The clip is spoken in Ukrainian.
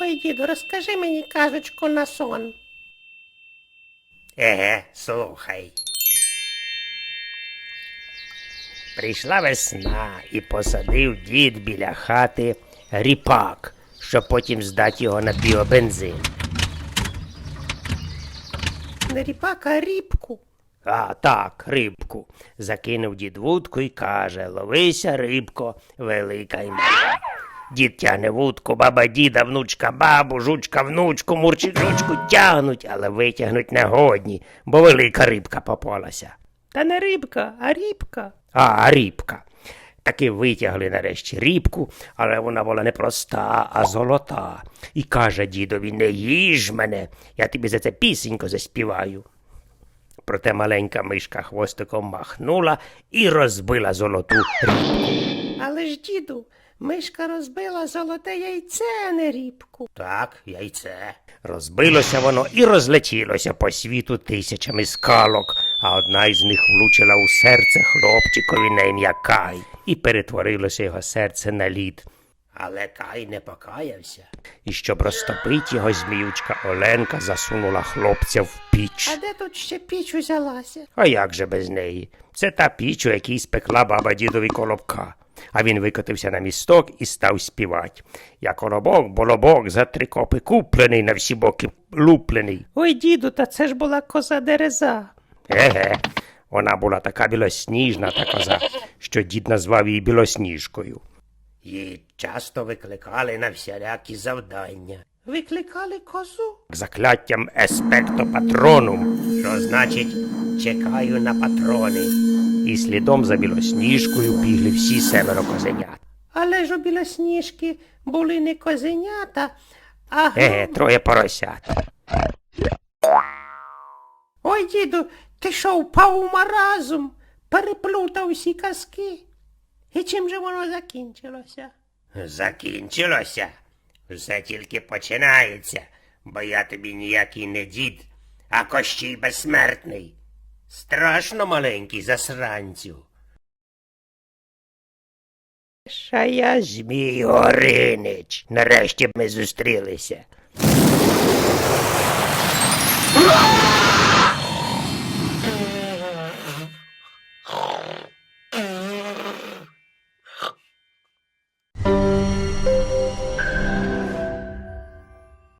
Ой, діду, розкажи мені казочку на сон. Еге, слухай. Прийшла весна і посадив дід біля хати ріпак, щоб потім здати його на біобензин. Не ріпак, а рібку. А так, рибку. Закинув дід вудку і каже Ловися, рибко, велика й мала. Дід тягне вудку, баба діда, внучка бабу, жучка внучку, мурчик жучку тягнуть, але витягнуть не годні, бо велика рибка попалася. Та не рибка, а рібка. А, рібка. Таки витягли нарешті рібку, але вона була не проста, а золота. І каже дідові, не їж мене, я тобі за це пісенько заспіваю. Проте маленька мишка хвостиком махнула і розбила золоту рібку. Але ж, діду, мишка розбила золоте яйце, а не рібку. Так, яйце. Розбилося воно і розлетілося по світу тисячами скалок, а одна із них влучила у серце хлопчикові на ім'я Кай, і перетворилося його серце на лід. Але Кай не покаявся. І щоб розтопить його, зміючка Оленка засунула хлопця в піч. А де тут ще піч узялася? А як же без неї? Це та піч, у якій спекла баба дідові колобка. А він викотився на місток і став співати. Я колобок, болобок, за три копи куплений, на всі боки луплений. Ой, діду, та це ж була коза дереза. Еге, вона була така білосніжна та коза, що дід назвав її білосніжкою. Її часто викликали на всілякі завдання. Викликали козу. Закляттям еспекто патронум, що значить чекаю на патрони. І слідом за білосніжкою бігли всі семеро козенят. Але ж у білосніжки були не козенята, а Еге, троє поросят. Ой, діду, ти що, впав у маразм, переплутав усі казки. І чим же воно закінчилося? Закінчилося. Все тільки починається, бо я тобі ніякий не дід, а кощій безсмертний. Страшно маленький засранцю. Ша я Змій Горинич. Нарешті ми зустрілися.